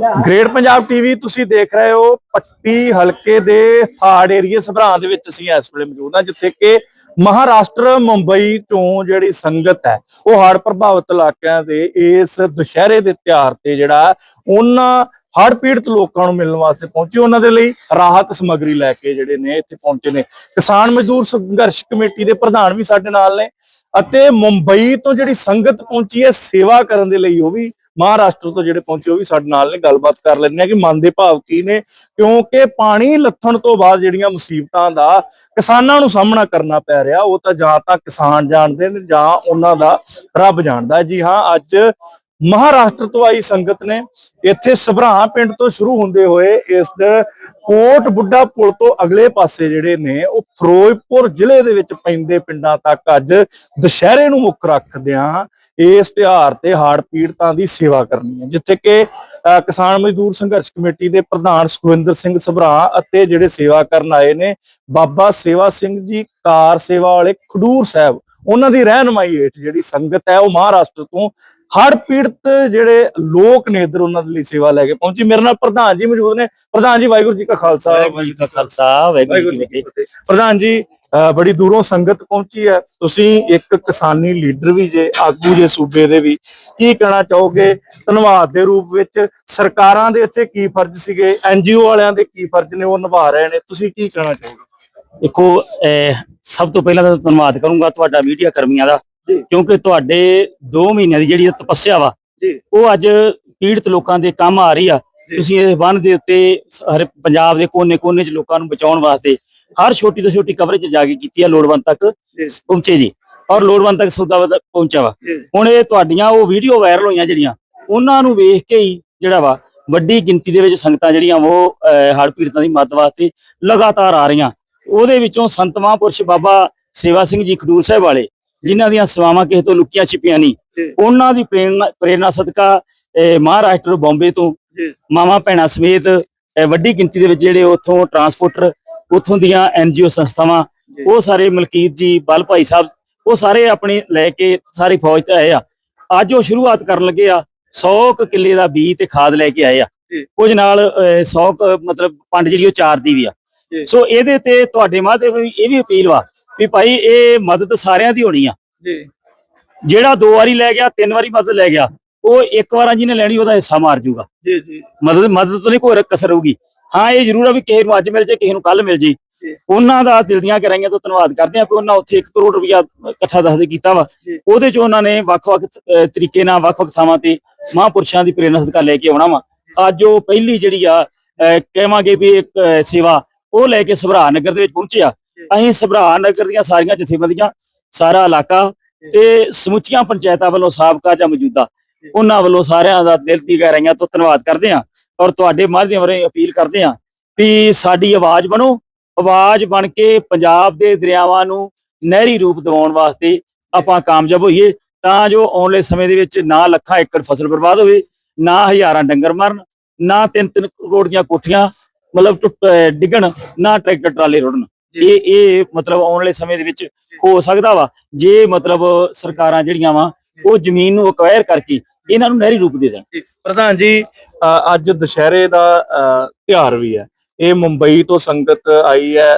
Great Punjab TV, ਤੁਸੀਂ ਦੇਖ ਰਹੇ ਹੋ ਪੱਟੀ ਹਲਕੇ ਦੇ ਥਾੜ ਏਰੀਏ ਸਭਰਾਂ ਦੇ ਵਿੱਚ ਅਸੀਂ ਇਸ ਵੇਲੇ ਮੌਜੂਦ ਹਾਂ, ਜਿੱਥੇ ਕਿ ਮਹਾਰਾਸ਼ਟਰ ਮੁੰਬਈ ਤੋਂ ਜਿਹੜੀ ਸੰਗਤ ਹੈ, ਉਹ ਹੜ੍ਹ ਪ੍ਰਭਾਵਿਤ ਇਲਾਕਿਆਂ ਦੇ ਇਸ ਦੁਸ਼ਹਿਰੇ ਦੇ ਤਿਉਹਾਰ ਤੇ ਜਿਹੜਾ ਉਹਨਾਂ ਹੜ੍ਹ ਪੀੜਤ ਲੋਕਾਂ ਨੂੰ ਮਿਲਣ ਵਾਸਤੇ ਪਹੁੰਚੀ, ਉਹਨਾਂ ਦੇ ਲਈ ਰਾਹਤ ਸਮੱਗਰੀ ਲੈ ਕੇ ਜਿਹੜੇ ਨੇ ਇੱਥੇ ਪਹੁੰਚੇ ਨੇ। ਕਿਸਾਨ ਮਜ਼ਦੂਰ ਸੰਘਰਸ਼ ਕਮੇਟੀ ਦੇ ਪ੍ਰਧਾਨ ਵੀ ਸਾਡੇ ਨਾਲ ਨੇ ਅਤੇ ਮੁੰਬਈ ਤੋਂ ਜਿਹੜੀ ਸੰਗਤ ਪਹੁੰਚੀ ਹੈ ਸੇਵਾ ਕਰਨ ਦੇ ਲਈ ਉਹ ਵੀ ਮਹਾਰਾਸ਼ਟਰ ਤੋਂ ਜਿਹੜੇ ਪਹੁੰਚੇ, ਉਹ ਵੀ ਸਾਡੇ ਨਾਲ ਨੇ, ਗੱਲਬਾਤ ਕਰ ਲੈਂਦੇ ਆ ਕਿ ਮਨ ਦੇ ਭਾਵ ਕੀ ਨੇ, ਕਿਉਂਕਿ ਪਾਣੀ ਲੱਥਣ ਤੋਂ ਬਾਅਦ ਜਿਹੜੀਆਂ ਮੁਸੀਬਤਾਂ ਦਾ ਕਿਸਾਨਾਂ ਨੂੰ ਸਾਹਮਣਾ ਕਰਨਾ ਪੈ ਰਿਹਾ, ਉਹ ਤਾਂ ਜਾਂ ਤਾਂ ਕਿਸਾਨ ਜਾਣਦੇ ਨੇ ਜਾਂ ਉਹਨਾਂ ਦਾ ਰੱਬ ਜਾਣਦਾ ਜੀ ਹਾਂ, ਅੱਜ ਮਹਾਰਾਸ਼ਟਰ ਤੋਂ ਆਈ ਸੰਗਤ ਨੇ ਇੱਥੇ ਸਭਰਾ ਪਿੰਡ ਤੋਂ ਸ਼ੁਰੂ ਹੁੰਦੇ ਹੋਏ ਇਸ ਕੋਟ ਬੁੱਢਾ ਪੁਲ ਤੋਂ ਅਗਲੇ ਪਾਸੇ ਜਿਹੜੇ ਨੇ ਉਹ ਫਿਰੋਜ਼ਪੁਰ ਜ਼ਿਲ੍ਹੇ ਦੇ ਵਿੱਚ ਪੈਂਦੇ ਪਿੰਡਾਂ ਤੱਕ ਅੱਜ ਦੁਸ਼ਹਿਰੇ ਨੂੰ ਮੁੱਖ ਰੱਖਦਿਆਂ ਇਸ ਤਿਉਹਾਰ ਤੇ ਹਾੜ ਪੀੜਤਾਂ ਦੀ ਸੇਵਾ ਕਰਨੀ ਹੈ। ਜਿੱਥੇ ਕਿ ਅਹ, ਕਿਸਾਨ ਮਜ਼ਦੂਰ ਸੰਘਰਸ਼ ਕਮੇਟੀ ਦੇ ਪ੍ਰਧਾਨ ਸੁਖਵਿੰਦਰ ਸਿੰਘ ਸਭਰਾ ਅਤੇ ਜਿਹੜੇ ਸੇਵਾ ਕਰਨ ਆਏ ਨੇ ਬਾਬਾ ਸੇਵਾ ਸਿੰਘ ਜੀ ਕਾਰ ਸੇਵਾ ਵਾਲੇ ਖਡੂਰ ਸਾਹਿਬ ਉਹਨਾਂ ਦੀ ਰਹਿਨਮਾਈ ਹੇਠ ਜਿਹੜੀ ਸੰਗਤ ਹੈ ਉਹ ਮਹਾਰਾਸ਼ਟਰ ਤੋਂ ਹੜ ਪੀੜਤ ਜਿਹੜੇ ਲੋਕ ਨੇ ਇਧਰ ਉਹਨਾਂ ਦੇ ਲਈ ਸੇਵਾ ਲੈ ਕੇ ਪਹੁੰਚੀ। ਮੇਰੇ ਨਾਲ ਪ੍ਰਧਾਨ ਜੀ ਮੌਜੂਦ ਨੇ। ਪ੍ਰਧਾਨ ਜੀ ਵਾਹਿਗੁਰੂ ਜੀ ਕਾ ਖਾਲਸਾ। ਵਾਹਿਗੁਰੂ ਜੀ ਕਾ ਖਾਲਸਾ ਵਾਹਿਗੁਰੂ ਜੀ ਜੀ ਕੀ ਫਤਿਹ। ਪ੍ਰਧਾਨ ਜੀ ਬੜੀ ਦੂਰੋਂ ਸੰਗਤ ਪਹੁੰਚੀ ਹੈ। ਤੁਸੀਂ ਇੱਕ ਕਿਸਾਨੀ ਲੀਡਰ ਵੀ ਜੇ ਆਗੂ ਜੇ ਸੂਬੇ ਦੇ ਵੀ ਕੀ ਕਹਿਣਾ ਚਾਹੋਗੇ? ਧੰਨਵਾਦ ਦੇ ਰੂਪ ਵਿੱਚ ਸਰਕਾਰਾਂ ਦੇ ਇੱਥੇ ਕੀ ਫਰਜ਼ ਸੀਗੇ? ਐਨਜੀਓ ਵਾਲਿਆਂ ਦੇ ਕੀ ਫਰਜ਼ ਨੇ? ਉਹ ਨਿਭਾ ਰਹੇ ਨੇ। ਤੁਸੀਂ ਕੀ ਕਹਿਣਾ ਚਾਹੋਗੇ? ਦੇਖੋ ਸਭ ਤੋਂ ਪਹਿਲਾਂ ਤਾਂ ਧੰਨਵਾਦ ਕਰੂੰਗਾ ਤੁਹਾਡਾ ਮੀਡੀਆ ਕਰਮੀਆਂ ਦਾ। ਜੀ। ਕਿਉਂਕਿ ਤੁਹਾਡੇ 2 ਮਹੀਨਿਆਂ ਦੀ ਜਿਹੜੀ ਤਪੱਸਿਆ ਵਾ। ਉਹ ਅੱਜ ਪੀੜਤ ਲੋਕਾਂ ਦੇ ਕੰਮ ਆ ਰਹੀ ਆ। ਤੁਸੀਂ ਇਹ ਬੰਨ ਦੇ ਉੱਤੇ ਹਰ ਪੰਜਾਬ ਦੇ ਕੋਨੇ-ਕੋਨੇ 'ਚ ਲੋਕਾਂ ਨੂੰ ਬਚਾਉਣ ਵਾਸਤੇ ਹਰ ਛੋਟੀ ਤੋਂ ਛੋਟੀ ਕਵਰੇਜ ਜਾ ਕੇ ਕੀਤੀ ਆ ਲੋੜਵੰਦ ਤੱਕ। ਪਹੁੰਚੇ ਜੀ ਔਰ ਲੋੜਵੰਦ ਤੱਕ ਸੌਦਾ ਪਹੁੰਚਿਆ ਵਾ। ਹੁਣ ਇਹ ਤੁਹਾਡੀਆਂ ਉਹ ਵੀਡੀਓ ਵਾਇਰਲ ਹੋਈਆਂ ਜਿਹੜੀਆਂ ਉਹਨਾਂ ਨੂੰ ਵੇਖ ਕੇ ਹੀ ਜਿਹੜਾ ਵਾ ਵੱਡੀ ਗਿਣਤੀ ਦੇ ਵਿੱਚ ਸੰਗਤਾਂ ਜਿਹੜੀਆਂ ਉਹ ਹੜ੍ਹ ਪੀੜਤਾਂ ਦੀ ਮਦਦ ਵਾਸਤੇ ਲਗਾਤਾਰ ਆ ਰਹੀਆਂ ਉਹਦੇ ਵਿੱਚੋਂ ਸੰਤ ਮਹਾਂਪੁਰਸ਼ ਬਾਬਾ ਸੇਵਾ ਸਿੰਘ ਜੀ ਖਡੂਰ ਸਾਹਿਬ ਵਾਲੇ ਜਿਨ੍ਹਾਂ ਦੀਆਂ ਸੇਵਾਵਾਂ ਕਿਸੇ ਤੋਂ ਲੁਕੀਆਂ ਛਿਪੀਆਂ ਨਹੀਂ। ਉਹਨਾਂ ਦੀ ਪ੍ਰੇਰਨਾ ਪ੍ਰੇਰਨਾ ਸਦਕਾ ਮਹਾਰਾਸ਼ਟਰ ਬੰਬੇ ਤੋਂ। ਮਾਵਾਂ ਭੈਣਾਂ ਸਮੇਤ ਵੱਡੀ ਗਿਣਤੀ ਦੇ ਵਿੱਚ ਜਿਹੜੇ ਉੱਥੋਂ ਟਰਾਂਸਪੋਰਟਰ ਉੱਥੋਂ ਦੀਆਂ ਐਨਜੀਓ ਸੰਸਥਾਵਾਂ ਜੀ। ਉਹ ਸਾਰੇ ਮਲਕੀਤ ਜੀ ਬਲ ਭਾਈ ਸਾਹਿਬ ਉਹ ਸਾਰੇ ਆਪਣੀ ਲੈ ਕੇ ਸਾਰੀ ਫੌਜ ਤੇ ਆਏ ਆ ਅੱਜ ਉਹ ਸ਼ੁਰੂਆਤ ਕਰਨ ਲੱਗੇ ਆ 100 ਕੁ ਕਿੱਲੇ ਦਾ ਬੀਜ ਤੇ ਖਾਦ ਲੈ ਕੇ ਆਏ ਆ। ਕੁਝ ਨਾਲ 100 ਮਤਲਬ ਪੰਡ ਜਿਹੜੀ ਉਹ ਚਾਰ ਦੀ ਵੀ ਆ। ਸੋ ਇਹਦੇ ਤੇ ਤੁਹਾਡੇ ਮਾਧਿਅਮ ਵੀ ਇਹ ਵੀ ਅਪੀਲ ਵਾ ਵੀ ਭਾਈ ਇਹ ਮਦਦ ਸਾਰਿਆਂ ਦੀ ਹੋਣੀ ਆ। ਜੀ। ਜਿਹੜਾ ਦੋ ਵਾਰੀ ਲੈ ਗਿਆ ਤਿੰਨ ਵਾਰੀ ਮਦਦ ਲੈ ਗਿਆ ਉਹ ਇੱਕ ਵਾਰਾਂ ਜਿਹਨੇ ਲੈਣੀ ਉਹਦਾ ਹਿੱਸਾ ਮਾਰ ਜੂਗਾ। ਜੀ ਜੀ। ਮਦਦ ਮਦਦ ਤੋਂ ਨਹੀਂ ਕੋਈ ਕਸਰ ਹੋਊਗੀ। ਹਾਂ ਇਹ ਜ਼ਰੂਰ ਆ ਵੀ ਕਿਸੇ ਨੂੰ ਅੱਜ ਮਿਲ ਜੇ ਕਿਸੇ ਨੂੰ ਕੱਲ ਮਿਲ ਜੇ। ਉਹਨਾਂ ਦਾ ਦਿਲ ਦੀਆਂ ਕਰਾਈਆਂ ਤੋਂ ਧੰਨਵਾਦ ਕਰਦੇ ਆ ਕਿ ਉਹਨਾਂ ਉੱਥੇ 1 ਕਰੋੜ ਰੁਪਇਆ ਇਕੱਠਾ ਦੱਸਦੇ ਕੀਤਾ ਵਾ। ਉਹਦੇ ਚ ਉਹਨਾਂ ਨੇ ਵੱਖ-ਵੱਖ ਤਰੀਕੇ ਨਾਲ ਵੱਖ-ਵੱਖ ਥਾਵਾਂ ਤੇ ਮਹਾਂਪੁਰਸ਼ਾਂ ਦੀ ਪ੍ਰੇਰਣਾ ਸਦਕਾ ਲੈ ਕੇ ਆਉਣਾ ਵਾ। ਅੱਜ ਉਹ ਪਹਿਲੀ ਜਿਹੜੀ ਆ ਕਹਾਂਗੇ ਵੀ ਇੱਕ ਸੇਵਾ ਉਹ ਲੈ ਕੇ ਸਭਰਾ ਨਗਰ ਦੇ ਵਿੱਚ ਪਹੁੰਚੇ ਆ। ਜੀ। ਅਸੀਂ ਸਭਰਾ ਨਗਰ ਦੀਆਂ ਸਾਰੀਆਂ ਜਥੇਬੰਦੀਆਂ ਸਾਰਾ ਇਲਾਕਾ ਤੇ ਸਮੁੱਚੀਆਂ ਪੰਚਾਇਤਾਂ ਵੱਲੋਂ ਸਾਬਕਾ ਜਾਂ ਮੌਜੂਦਾ। ਉਹਨਾਂ ਵੱਲੋਂ ਸਾਰਿਆਂ ਦਾ ਦਿਲ ਦੀ ਗਹਿਰਾਈਆਂ ਤੋਂ ਧੰਨਵਾਦ ਕਰਦੇ ਆ ਔਰ ਤੁਹਾਡੇ ਮਾਧਿਅਮ ਰਾਹੀਂ ਅਪੀਲ ਕਰਦੇ ਆ ਵੀ ਸਾਡੀ ਆਵਾਜ਼ ਬਣੋ ਆਵਾਜ਼ ਬਣ ਕੇ ਪੰਜਾਬ ਦੇ ਦਰਿਆਵਾਂ ਨੂੰ ਨਹਿਰੀ ਰੂਪ ਦਿਵਾਉਣ ਵਾਸਤੇ ਆਪਾਂ ਕਾਮਯਾਬ ਹੋਈਏ ਤਾਂ ਜੋ ਆਉਣ ਵਾਲੇ ਸਮੇਂ ਦੇ ਵਿੱਚ ਨਾ ਲੱਖਾਂ ਏਕੜ ਫਸਲ ਬਰਬਾਦ ਹੋਵੇ ਨਾ ਹਜ਼ਾਰਾਂ ਡੰਗਰ ਮਰਨ ਨਾ ਤਿੰਨ ਤਿੰਨ ਕਰੋੜ ਦੀਆਂ ਕੋਠੀਆਂ ਮਤਲਬ ਡਿੱਗਣ ਨਾ ਟਰੈਕਟਰ ਟਰਾਲੇ ਰੁੜਨ। ਇਹ ਇਹ ਮਤਲਬ ਆਉਣ ਵਾਲੇ ਸਮੇਂ ਦੇ ਵਿੱਚ ਹੋ ਸਕਦਾ ਵਾ। ਜੇ ਮਤਲਬ ਸਰਕਾਰਾਂ ਜਿਹੜੀਆਂ ਵਾ ਉਹ ਜ਼ਮੀਨ ਨੂੰ ਅਕਵਾਇਰ ਕਰਕੇ ਇਹਨਾਂ ਨੂੰ ਨਹਿਰੀ ਰੂਪ ਦੇ ਦੇਣ। ਪ੍ਰਧਾਨ ਜੀ ਅੱਜ ਦੁਸ਼ਹਿਰੇ ਦਾ ਅ, ਤਿਉਹਾਰ ਵੀ ਹੈ। ਇਹ ਮੁੰਬਈ ਤੋਂ ਸੰਗਤ ਆਈ ਹੈ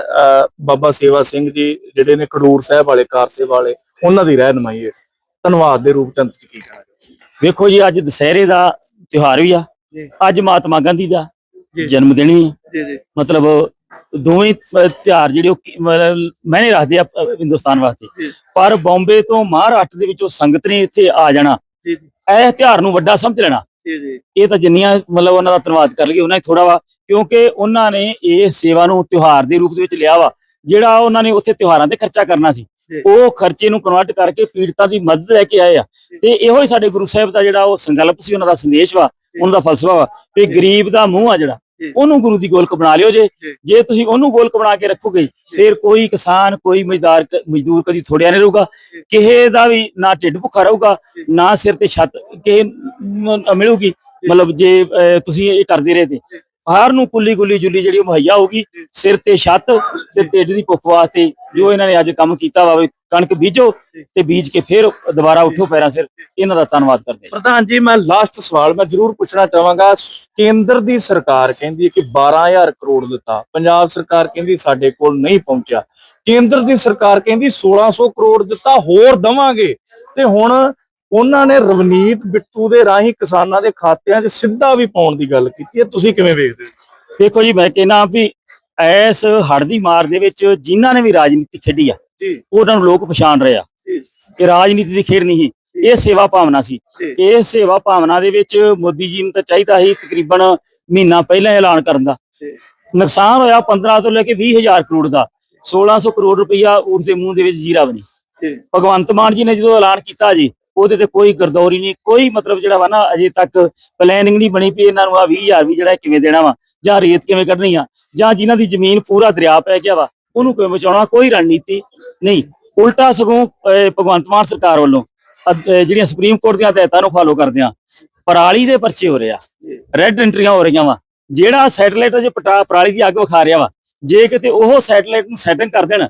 ਬਾਬਾ ਸੇਵਾ ਸਿੰਘ ਜੀ ਜਿਹੜੇ ਨੇ ਖਡੂਰ ਸਾਹਿਬ ਵਾਲੇ ਕਾਰਸੇ ਵਾਲੇ ਉਹਨਾਂ ਦੀ ਰਹਿਨਮਾਈ ਹੈ। ਧੰਨਵਾਦ ਦੇ ਰੂਪ ਚ ਅੰਤ 'ਚ ਕੀ ਕਹਿਣਾ ਚਾਹੋਗੇ? ਵੇਖੋ ਜੀ ਅੱਜ ਦੁਸਹਿਰੇ ਦਾ ਤਿਉਹਾਰ ਵੀ ਆ। ਅੱਜ ਮਹਾਤਮਾ ਗਾਂਧੀ ਦਾ। ਜਨਮ ਦਿਨ ਵੀ ਜੀ। ਮਤਲਬ ਦੋਵੇਂ ਅਹ, ਤਿਉਹਾਰ ਜਿਹੜੇ ਉਹ ਮੈਨੇ ਰੱਖਦੇ ਆ ਹਿੰਦੁਸਤਾਨ ਵਾਸਤੇ। ਪਰ ਬੰਬੇ ਤੋਂ ਮਹਾਰਾਸ਼ਟਰ ਦੇ ਵਿੱਚੋਂ ਸੰਗਤ ਨੇ ਇੱਥੇ ਆ ਜਾਣਾ। ਇਹ ਤਿਉਹਾਰ ਨੂੰ ਵੱਡਾ ਸਮਝ ਲੈਣਾ। ਇਹ ਤਾਂ ਜਿੰਨੀਆਂ ਮਤਲਬ ਉਹਨਾਂ ਦਾ ਧੰਨਵਾਦ ਕਰ ਲਈਏ ਉਹਨਾਂ ਹੀ ਥੋੜਾ ਵਾ। ਕਿਉਂਕਿ ਉਹਨਾਂ ਨੇ ਇਹ ਸੇਵਾ ਨੂੰ ਤਿਉਹਾਰ ਦੇ ਰੂਪ ਦੇ ਵਿੱਚ ਲਿਆ ਵਾ। ਜਿਹੜਾ ਉਹਨਾਂ ਨੇ ਉੱਥੇ ਤਿਉਹਾਰਾਂ ਤੇ ਖਰਚਾ ਕਰਨਾ ਸੀ। ਉਹ ਖਰਚੇ ਨੂੰ ਕਨਵਰਟ ਕਰਕੇ ਪੀੜਤਾਂ ਦੀ ਮਦਦ ਲੈ ਕੇ ਆਏ ਆ। ਤੇ ਇਹੋ ਹੀ ਸਾਡੇ ਗੁਰੂ ਸਾਹਿਬ ਦਾ ਜਿਹੜਾ ਉਹ ਸੰਕਲਪ ਸੀ ਉਹਨਾਂ ਦਾ ਸੰਦੇਸ਼ ਵਾ ਉਹਨਾਂ ਦਾ ਫਲਸਫਾ ਵਾ। ਕਿ ਗਰੀਬ ਦਾ ਮੂੰਹ ਆ ਜਿਹੜਾ। ਉਹਨੂੰ ਗੁਰੂ ਦੀ ਗੋਲਕ ਬਣਾ ਲਿਓ ਜੇ। ਜੀ। ਤੁਸੀਂ ਉਹਨੂੰ ਗੋਲਕ ਬਣਾ ਕੇ ਰੱਖੋਗੇ ਫਿਰ ਕੋਈ ਕਿਸਾਨ ਕੋਈ ਮਜ਼ਦਾਰ ਮਜ਼ਦੂਰ ਕਦੀ ਥੋੜਿਆ ਨਹੀਂ ਰਹੂਗਾ। ਕਿਸੇ ਦਾ ਵੀ ਨਾ ਢਿੱਡ ਭੁੱਖਾ ਰਹੂਗਾ। ਨਾ ਸਿਰ ਤੇ ਛੱਤ ਕਿਸੇ ਮਿਲੂਗੀ। ਮਤਲਬ ਜੇ ਤੁਸੀਂ ਇਹ ਕਰਦੇ ਰਹੇ ਤੇ। ਹਰ ਨੂੰ ਕੁੱਲੀ ਕੁੱਲੀ ਜੁੱਲੀ ਜਿਹੜੀ ਉਹ ਮੁਹੱਈਆ ਹੋਊਗੀ ਸਿਰ ਤੇ ਛੱਤ ਤੇ ਢਿੱਡ ਦੀ ਭੁੱਖ ਵਾਸਤੇ ਜੋ ਇਹਨਾਂ ਨੇ ਅੱਜ ਕੰਮ ਕੀਤਾ ਵਾ ਵੀ ਕਣਕ ਬੀਜੋ ਤੇ ਬੀਜ ਕੇ ਫਿਰ ਦੁਬਾਰਾ ਉੱਠੋ ਪੈਰਾਂ ਸਿਰ। ਇਹਨਾਂ ਦਾ ਧੰਨਵਾਦ ਕਰਦੇ ਪ੍ਰਧਾਨ ਜੀ ਮੈਂ ਲਾਸਟ ਸਵਾਲ ਮੈਂ ਜ਼ਰੂਰ ਪੁੱਛਣਾ ਚਾਹਾਂਗਾ। ਕੇਂਦਰ ਦੀ ਸਰਕਾਰ ਕਹਿੰਦੀ ਹੈ ਕਿ 12000 ਕਰੋੜ ਦਿੱਤਾ। ਪੰਜਾਬ ਸਰਕਾਰ ਕਹਿੰਦੀ ਸਾਡੇ ਕੋਲ ਨਹੀਂ ਪਹੁੰਚਿਆ। ਕੇਂਦਰ ਦੀ ਸਰਕਾਰ ਕਹਿੰਦੀ 1600 ਕਰੋੜ ਦਿੱਤਾ ਹੋਰ ਦਵਾਂਗੇ। ਤੇ ਹੁਣ ਉਹਨਾਂ ਨੇ ਰਵਨੀਤ ਬਿੱਟੂ ਦੇ ਰਾਹੀਂ ਕਿਸਾਨਾਂ ਦੇ ਖਾਤਿਆਂ 'ਚ ਸਿੱਧਾ ਵੀ ਪਾਉਣ ਦੀ ਗੱਲ ਕੀਤੀ ਹੈ। ਤੁਸੀਂ ਕਿਵੇਂ ਵੇਖਦੇ ਹੋ? ਦੇਖੋ ਜੀ ਮੈਂ ਕਹਿੰਦਾ ਵੀ ਐਸ ਹੜ ਦੀ ਮਾਰ ਦੇ ਵਿੱਚ ਜਿਨ੍ਹਾਂ ਨੇ ਵੀ ਰਾਜਨੀਤੀ ਖੇਡੀ ਆ ਉਹਨਾਂ ਨੂੰ ਲੋਕ ਪਛਾਣ ਰਹੇ ਆ। ਇਹ ਰਾਜਨੀਤੀ ਦੀ ਖੇਡ ਨਹੀਂ ਸੀ ਇਹ ਸੇਵਾ ਭਾਵਨਾ ਸੀ। ਇਹ ਸੇਵਾ ਭਾਵਨਾ ਦੇ ਵਿੱਚ ਮੋਦੀ ਜੀ ਨੂੰ ਤਾਂ ਚਾਹੀਦਾ ਸੀ ਤਕਰੀਬਨ ਮਹੀਨਾ ਪਹਿਲਾਂ ਐਲਾਨ ਕਰਨ ਦਾ। ਨੁਕਸਾਨ ਹੋਇਆ 15 ਤੋਂ ਲੈ ਕੇ 20000 ਕਰੋੜ ਦਾ। 1600 ਕਰੋੜ ਰੁਪਈਆ ਉਸਦੇ ਮੂੰਹ ਦੇ ਵਿੱਚ ਜੀਰਾ ਬਣੀ। ਭਗਵੰਤ ਮਾਨ ਜੀ ਨੇ ਜਦੋਂ ਐਲਾਨ ਕੀਤਾ ਜੀ ਉਹਦੇ ਤੇ ਕੋਈ ਗਰਦੌਰੀ ਨਹੀਂ, ਕੋਈ ਮਤਲਬ ਜਿਹੜਾ ਵਾ ਨਾ ਅਜੇ ਤੱਕ ਪਲੈਨਿੰਗ ਨਹੀਂ ਬਣੀ ਵੀ ਇਹਨਾਂ ਨੂੰ ਆ 20000 ਵੀ ਜਿਹੜਾ ਕਿਵੇਂ ਦੇਣਾ ਵਾ, ਜਾਂ ਰੇਤ ਕਿਵੇਂ ਕੱਢਣੀ ਆ, ਜਾਂ ਜਿਨ੍ਹਾਂ ਦੀ ਜ਼ਮੀਨ ਪੂਰਾ ਦਰਿਆ ਪੈ ਗਿਆ ਵਾ, ਉਹਨੂੰ ਕਿਵੇਂ ਬਚਾਉਣਾ, ਕੋਈ ਰਣਨੀਤੀ ਨਹੀਂ। ਉਲਟਾ ਸਗੋਂ ਭਗਵੰਤ ਮਾਨ ਸਰਕਾਰ ਵੱਲੋਂ ਜਿਹੜੀਆਂ ਸੁਪਰੀਮ ਕੋਰਟ ਦੀਆਂ ਹਦਾਇਤਾਂ ਨੂੰ ਫਾਲੋ ਕਰਦਿਆਂ ਪਰਾਲੀ ਦੇ ਪਰਚੇ ਹੋ ਰਹੇ ਆ ਰੈੱਡ ਐਂਟਰੀਆਂ ਹੋ ਰਹੀਆਂ ਵਾ, ਜਿਹੜਾ ਸੈਟਲਾਈਟ ਅਜੇ ਪਟਾ, ਪਰਾਲੀ ਦੀ ਅੱਗ ਵਿਖਾ ਰਿਹਾ ਵਾ, ਜੇ ਕਿਤੇ ਉਹ ਸੈਟਲਾਈਟ ਨੂੰ ਸੈਟਿੰਗ ਕਰ ਦੇਣ,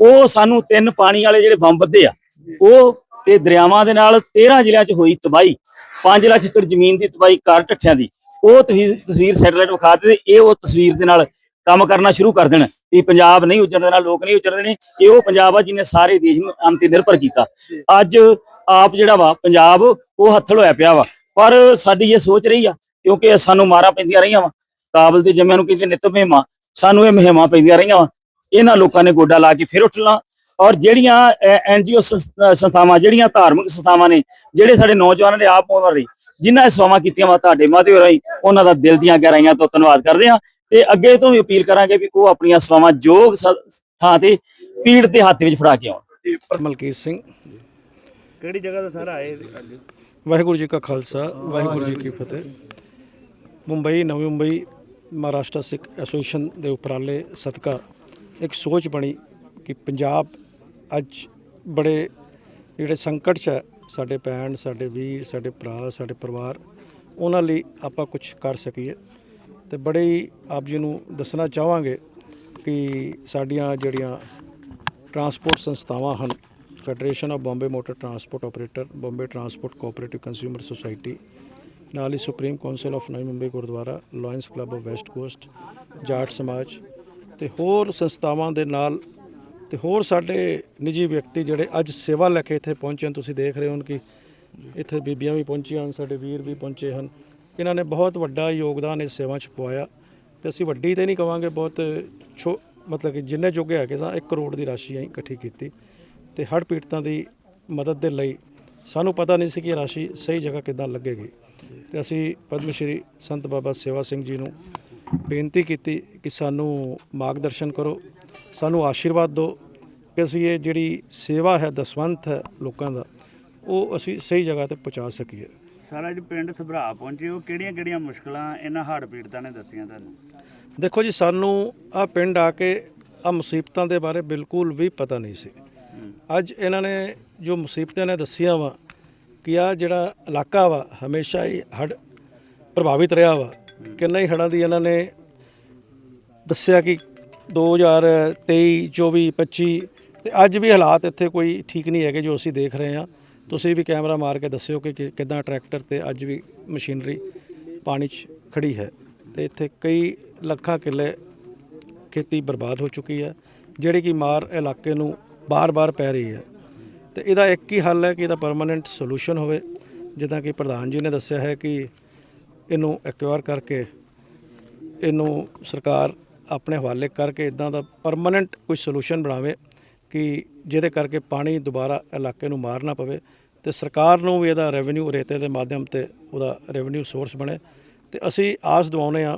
ਉਹ ਸਾਨੂੰ ਤਿੰਨ ਪਾਣੀ ਵਾਲੇ ਜਿਹੜੇ ਬੰਬ ਵੱਧੇ ਆ, ਉਹ ਤੇ ਦਰਿਆਵਾਂ ਦੇ ਨਾਲ 13 ਜ਼ਿਲ੍ਹਿਆਂ 'ਚ ਹੋਈ ਤਬਾਹੀ। 5 ਲੱਖ ਏਕੜ ਜ਼ਮੀਨ ਦੀ ਤਬਾਹੀ ਕਰ ਟੱਠਿਆਂ ਦੀ। ਉਹ ਤਸਵੀਰ ਸੈਟੇਲਾਈਟ ਵਿਖਾ ਦੇ ਇਹ ਉਹ ਤਸਵੀਰ ਦੇ ਨਾਲ ਕੰਮ ਕਰਨਾ ਸ਼ੁਰੂ ਕਰ ਦੇਣ। ਵੀ ਪੰਜਾਬ ਨਹੀਂ ਉੱਜਣ ਨਾਲ ਲੋਕ ਨਹੀਂ ਉੱਜਣ ਨੇ ਇਹ ਉਹ ਪੰਜਾਬ ਆ ਜਿਹਨੇ ਸਾਰੇ ਦੇਸ਼ ਨੂੰ ਅੰਨ ਨਿਰਭਰ ਕੀਤਾ। ਅੱਜ ਆਪ ਜਿਹੜਾ ਵਾ, ਪੰਜਾਬ, ਉਹ ਹੱਥਲ ਹੋਇਆ ਪਿਆ ਵਾ। ਪਰ ਸਾਡੀ ਇਹ ਸੋਚ ਰਹੀ ਆ, ਕਿਉਂਕਿ ਸਾਨੂੰ ਮਾਰਾਂ ਪੈਂਦੀਆਂ ਰਹੀਆਂ ਵਾ। ਕਾਬਲ ਦੇ ਜੰਮਿਆਂ ਨੂੰ ਕਿਸੇ ਨਿਤ ਮਹਿਮਾ, ਸਾਨੂੰ ਇਹ ਮਹਿਮਾ ਪੈਂਦੀਆਂ ਰਹੀਆਂ ਵਾ। ਇਹਨਾਂ ਲੋਕਾਂ ਨੇ ਗੋਡਾ ਲਾ ਕੇ ਫਿਰ ਉੱਠਣਾ ਔਰ ਜਿਹੜੀਆਂ ਐਨਜੀਓ ਸੰਸਥਾਵਾਂ ਜਿਹੜੀਆਂ ਧਾਰਮਿਕ ਸੰਸਥਾਵਾਂ ਨੇ ਜਿਹੜੇ ਸਾਡੇ ਨੌਜਵਾਨਾਂ ਦੇ ਆਪ ਆਉਣ ਰਹੀ ਜਿਨ੍ਹਾਂ ਇਹ ਸੇਵਾਵਾਂ ਕੀਤੀਆਂ ਵਾ ਤੁਹਾਡੇ ਮਾਧਿਅਮ ਰਾਹੀਂ ਉਹਨਾਂ ਦਾ ਦਿਲ ਦੀਆਂ ਗਹਿਰਾਈਆਂ ਤੋਂ ਧੰਨਵਾਦ ਕਰਦੇ ਹਾਂ ਤੇ ਅੱਗੇ ਤੋਂ ਵੀ ਅਪੀਲ ਕਰਾਂਗੇ ਵੀ ਉਹ ਆਪਣੀਆਂ ਸੇਵਾਵਾਂ ਸ- ਥਾਂ ਤੇ ਪੀੜ ਦੇ ਹੱਥ ਵਿੱਚ ਫੜਾ ਕੇ ਆਉਣ। ਮਲਕੀਤ ਸਿੰਘ। ਕਿਹੜੀ ਜਗ੍ਹਾ ਤੋਂ ਸਰ ਆਏ? ਵਾਹਿਗੁਰੂ ਜੀ ਕਾ ਖਾਲਸਾ ਵਾਹਿਗੁਰੂ ਜੀ ਕੀ ਫਤਿਹ। ਮੁੰਬਈ ਨਵੀਂ ਮੁੰਬਈ ਮਹਾਰਾਸ਼ਟਰ ਸਿੱਖ ਐਸੋਸੀਏਸ਼ਨ ਦੇ ਉਪਰਾਲੇ ਸਦਕਾ ਇੱਕ ਸੋਚ ਬਣੀ ਕਿ ਪੰਜਾਬ ਅੱਜ ਬੜੇ ਜਿਹੜੇ ਸੰਕਟ 'ਚ ਹੈ ਸਾਡੇ ਭੈਣ, ਸਾਡੇ ਵੀਰ, ਸਾਡੇ ਭਰਾ, ਸਾਡੇ ਪਰਿਵਾਰ, ਉਹਨਾਂ ਲਈ ਆਪਾਂ ਕੁਝ ਕਰ ਸਕੀਏ। ਤੇ ਬੜੇ ਹੀ ਆਪ ਜੀ ਨੂੰ ਦੱਸਣਾ ਚਾਹਾਂਗੇ ਕਿ ਸਾਡੀਆਂ ਜਿਹੜੀਆਂ ਟਰਾਂਸਪੋਰਟ ਸੰਸਥਾਵਾਂ ਹਨ federation of Bombay motor transport operator Bombay transport cooperative consumer society ਨਾਲ ਹੀ supreme council of Navi Mumbai gurdwara Lions Club of west coast Jat Samaj ਤੇ ਹੋਰ ਸੰਸਥਾਵਾਂ ਦੇ ਨਾਲ ਤੇ ਹੋਰ ਸਾਡੇ ਨਿੱਜੀ ਵਿਅਕਤੀ ਜਿਹੜੇ ਅੱਜ ਸੇਵਾ ਲੈ ਕੇ ਇੱਥੇ ਪਹੁੰਚੇ ਹਨ, ਤੁਸੀਂ ਦੇਖ ਰਹੇ ਹੋ ਕਿ ਇੱਥੇ ਬੀਬੀਆਂ ਵੀ ਪਹੁੰਚੀਆਂ ਹਨ, ਸਾਡੇ ਵੀਰ ਵੀ ਪਹੁੰਚੇ ਹਨ। ਇਹਨਾਂ ਨੇ ਬਹੁਤ ਵੱਡਾ ਯੋਗਦਾਨ ਇਸ ਸੇਵਾ 'ਚ ਪਵਾਇਆ ਤੇ ਅਸੀਂ ਵੱਡੀ ਤੇ ਨਹੀਂ ਕਵਾਂਗੇ, ਬਹੁਤ ਛੋ, ਮਤਲਬ ਕਿ ਜਿੰਨੇ ਜੋਗੇ ਹੈਗੇ ਸਾਂ 1 ਕਰੋੜ ਦੀ ਰਾਸ਼ੀ ਅਸੀਂ ਇਕੱਠੀ ਕੀਤੀ ਤੇ ਹੜ੍ਹ ਪੀੜਤਾਂ ਦੀ ਮਦਦ ਦੇ ਲਈ ਸਾਨੂੰ ਪਤਾ ਨਹੀਂ ਸੀ ਕਿ ਇਹ ਰਾਸ਼ੀ ਸਹੀ ਜਗ੍ਹਾ ਕਿੱਦਾਂ ਲੱਗੇਗੀ। ਤੇ ਅਸੀਂ ਪਦਮ ਸ਼੍ਰੀ ਸੰਤ ਬਾਬਾ ਸੇਵਾ ਸਿੰਘ ਜੀ ਨੂੰ ਬੇਨਤੀ ਕੀਤੀ ਕਿ ਸਾਨੂੰ ਮਾਰਗਦਰਸ਼ਨ ਕਰੋ ਸਾਨੂੰ ਆਸ਼ੀਰਵਾਦ ਦਿਓ ਕਿ ਅਸੀਂ ਇਹ ਜਿਹੜੀ ਸੇਵਾ ਹੈ ਦਸਵੰਤ ਹੈ ਲੋਕਾਂ ਦਾ ਉਹ ਅਸੀਂ ਸਹੀ ਜਗ੍ਹਾ ਤੇ ਪਹੁੰਚਾ ਸਕੀਏ। ਸਾਰਾ ਜੀ ਪਿੰਡ ਸਭਰਾ ਪਹੁੰਚੇ ਹੋ ਕਿਹੜੀਆਂ ਕਿਹੜੀਆਂ ਮੁਸ਼ਕਲਾਂ ਇਹਨਾਂ ਹੜ੍ਹ ਪੀੜਤਾਂ ਨੇ ਦੱਸੀਆਂ ਤੁਹਾਨੂੰ? ਦੇਖੋ ਜੀ ਸਾਨੂੰ ਆ ਪਿੰਡ ਆ ਕੇ ਆ ਮੁਸੀਬਤਾਂ ਦੇ ਬਾਰੇ ਬਿਲਕੁਲ ਵੀ ਪਤਾ ਨਹੀਂ ਸੀ। ਅੱਜ ਇਹਨਾਂ ਨੇ ਜੋ ਮੁਸੀਬਤਾਂ ਨੇ ਦੱਸੀਆਂ ਵਾ ਕਿ ਆ ਜਿਹੜਾ ਇਲਾਕਾ ਵਾ ਹਮੇਸ਼ਾ ਹੀ ਹੜ ਪ੍ਰਭਾਵਿਤ ਰਿਹਾ ਵਾ ਕਿੰਨਾ ਹੀ ਹੜ੍ਹਾਂ ਦੀ ਇਹਨਾਂ ਨੇ ਦੱਸਿਆ ਕਿ 2023 24 25 ਤੇ ਅੱਜ ਵੀ ਹਾਲਾਤ ਇੱਥੇ ਕੋਈ ਠੀਕ ਨਹੀਂ ਹੈਗੇ ਜੋ ਅਸੀਂ ਦੇਖ ਰਹੇ ਹਾਂ। ਤੁਸੀਂ ਵੀ ਕੈਮਰਾ ਮਾਰ ਕੇ ਦੱਸਿਓ ਕਿ ਕਿ- ਕਿੱਦਾਂ ਟਰੈਕਟਰ ਤੇ ਅੱਜ ਵੀ ਮਸ਼ੀਨਰੀ ਪਾਣੀ 'ਚ ਖੜੀ ਹੈ ਤੇ ਇੱਥੇ ਕਈ ਲੱਖਾਂ ਕਿੱਲੇ ਖੇਤੀ ਬਰਬਾਦ ਹੋ ਚੁੱਕੀ ਹੈ, ਜਿਹੜੀ ਕਿ ਮਾਰ ਇਲਾਕੇ ਨੂੰ ਬਾਰ-ਬਾਰ ਪੈ ਰਹੀ ਹੈ। ਤੇ ਇਹਦਾ ਇੱਕ ਹੀ ਹੱਲ ਹੈ ਕਿ ਇਹਦਾ ਪਰਮਾਨੈਂਟ ਸੋਲੂਸ਼ਨ ਹੋਵੇ। ਜਿੱਦਾਂ ਕਿ ਪ੍ਰਧਾਨ ਜੀ ਨੇ ਦੱਸਿਆ ਹੈ ਕਿ ਇਹਨੂੰ ਐਕਵਾਇਰ ਕਰਕੇ ਇਹਨੂੰ ਸਰਕਾਰ ਆਪਣੇ ਹਵਾਲੇ ਕਰਕੇ ਇਦਾਂ ਦਾ ਪਰਮਾਨੈਂਟ ਕੋਈ ਸੋਲੂਸ਼ਨ ਬਣਾਵੇ ਕਿ ਜਿਹਦੇ ਕਰਕੇ ਪਾਣੀ ਦੁਬਾਰਾ ਇਲਾਕੇ ਨੂੰ ਮਾਰ ਨਾ ਪਵੇ ਤੇ ਸਰਕਾਰ ਨੂੰ ਵੀ ਇਹਦਾ ਰੈਵਨਿਊ ਰੇਤੇ ਦੇ ਮਾਧਿਅਮ ਤੇ ਉਹਦਾ ਰੈਵਨਿਊ ਸੋਰਸ ਬਣੇ। ਤੇ ਅਸੀਂ ਆਸ ਦਿਵਾਉਂਦੇ ਆ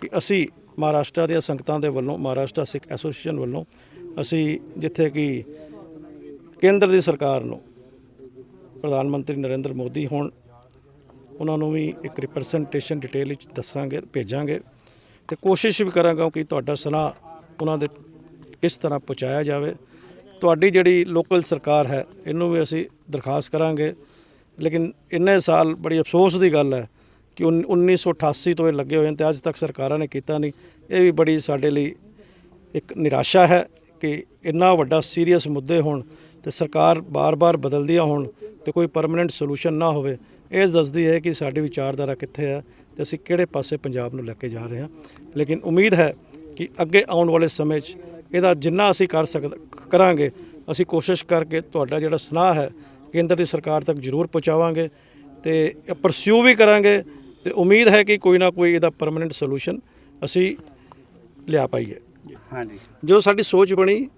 ਕਿ ਅਸੀਂ ਮਹਾਰਾਸ਼ਟਰ ਦੀਆਂ ਸੰਗਤਾਂ ਦੇ ਵੱਲੋਂ, ਮਹਾਰਾਸ਼ਟਰ ਸਿੱਖ ਐਸੋਸੀਏਸ਼ਨ ਵੱਲੋਂ ਅਸੀਂ ਜਿੱਥੇ ਕਿ ਕੇਂਦਰ ਦੀ ਸਰਕਾਰ ਨੂੰ ਪ੍ਰਧਾਨ ਮੰਤਰੀ ਨਰਿੰਦਰ ਮੋਦੀ ਹੋਣ, ਉਹਨਾਂ ਨੂੰ ਵੀ ਇੱਕ ਰਿਪਰੈਜ਼ੈਂਟੇਸ਼ਨ ਡਿਟੇਲ ਵਿੱਚ ਦੱਸਾਂਗੇ, ਭੇਜਾਂਗੇ। ਤੇ ਕੋਸ਼ਿਸ਼ ਵੀ ਕਰਾਂਗਾ ਕਿ ਤੁਹਾਡਾ ਸੁਨਾਹ ਉਹਨਾਂ ਦੇ ਕਿਸ ਤਰ੍ਹਾਂ ਪਹੁੰਚਾਇਆ ਜਾਵੇ। ਤੁਹਾਡੀ ਜਿਹੜੀ ਲੋਕਲ ਸਰਕਾਰ ਹੈ, ਇਹਨੂੰ ਵੀ ਅਸੀਂ ਦਰਖਾਸਤ ਕਰਾਂਗੇ। ਲੇਕਿਨ ਇੰਨੇ ਸਾਲ ਬੜੀ ਅਫਸੋਸ ਦੀ ਗੱਲ ਹੈ ਕਿ ਉੱਨ- 1988 ਤੋਂ ਇਹ ਲੱਗੇ ਹੋਏ ਨੇ ਤੇ ਅੱਜ ਤੱਕ ਸਰਕਾਰਾਂ ਨੇ ਕੀਤਾ ਨਹੀਂ। ਇਹ ਵੀ ਬੜੀ ਸਾਡੇ ਲਈ ਇੱਕ ਨਿਰਾਸ਼ਾ ਹੈ ਕਿ ਇੰਨਾ ਵੱਡਾ ਸੀਰੀਅਸ ਮੁੱਦੇ ਹੋਣ ਤੇ ਸਰਕਾਰ ਬਾਰ-ਬਾਰ ਬਦਲਦੀਆਂ ਹੋਣ ਤੇ ਕੋਈ ਪਰਮਨੈਂਟ ਸੋਲੂਸ਼ਨ ਨਾ ਹੋਵੇ। ਇਹ ਦੱਸਦੀ ਹੈ ਕਿ ਸਾਡੀ ਵਿਚਾਰਧਾਰਾ ਕਿੱਥੇ ਹੈ ਤੇ ਅਸੀਂ ਕਿਹੜੇ ਪਾਸੇ ਪੰਜਾਬ ਨੂੰ ਲੈ ਕੇ ਜਾ ਰਹੇ ਹਾਂ। ਲੇਕਿਨ ਉਮੀਦ ਹੈ ਕਿ ਅੱਗੇ ਆਉਣ ਵਾਲੇ ਸਮੇਂ 'ਚ ਇਹਦਾ ਜਿੰਨਾ ਅਸੀਂ ਕਰ ਸਕਦ ਕਰਾਂਗੇ ਅਸੀਂ ਕੋਸ਼ਿਸ਼ ਕਰਕੇ ਤੁਹਾਡਾ ਜਿਹੜਾ ਸੁਨਾਹ ਹੈ ਕੇਂਦਰ ਦੀ ਸਰਕਾਰ ਤੱਕ ਜ਼ਰੂਰ ਪਹੁੰਚਾਵਾਂਗੇ ਤੇ ਪਰਸਿਊ ਵੀ ਕਰਾਂਗੇ ਤੇ ਉਮੀਦ ਹੈ ਕਿ ਕੋਈ ਨਾ ਕੋਈ ਇਹਦਾ ਪਰਮਨੈਂਟ ਸੋਲੂਸ਼ਨ ਅਸੀਂ ਲਿਆ ਪਾਈਏ। ਹਾਂਜੀ। ਜੋ ਸਾਡੀ ਸੋਚ ਬਣੀ